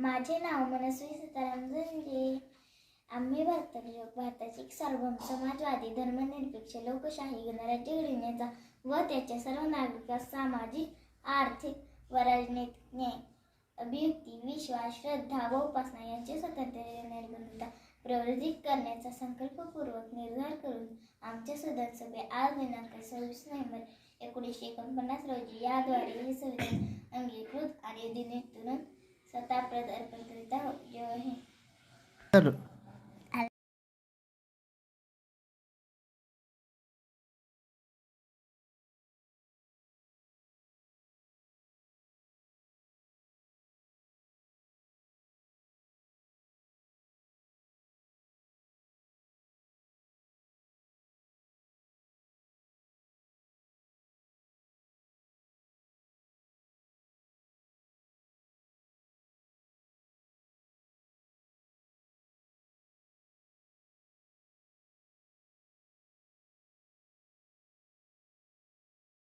माझे नाव मनस्वी सीताराम झंगे आम्ही भारतातील लोक भारताचे एक सार्वभौम समाजवादी धर्मनिरपेक्ष लोकशाही गणराज्य घडविण्याचा व त्याच्या सर्व नागरिकांस सामाजिक आर्थिक व राजनैतिक न्याय अभिव्यक्ती विश्वास श्रद्धा व उपासना यांचे स्वातंत्र्य निर्बंधता प्रवर्धित करण्याचा संकल्पपूर्वक निर्धार करून आमच्या सदन सभे आज दिनांक सव्वीस नोव्हेंबर एकोणीसशे एकोणपन्नास रोजी याद्वारे हे संविधान अंगीकृत आणि दिनेतून सत्ता प्रतियोगिता जो है।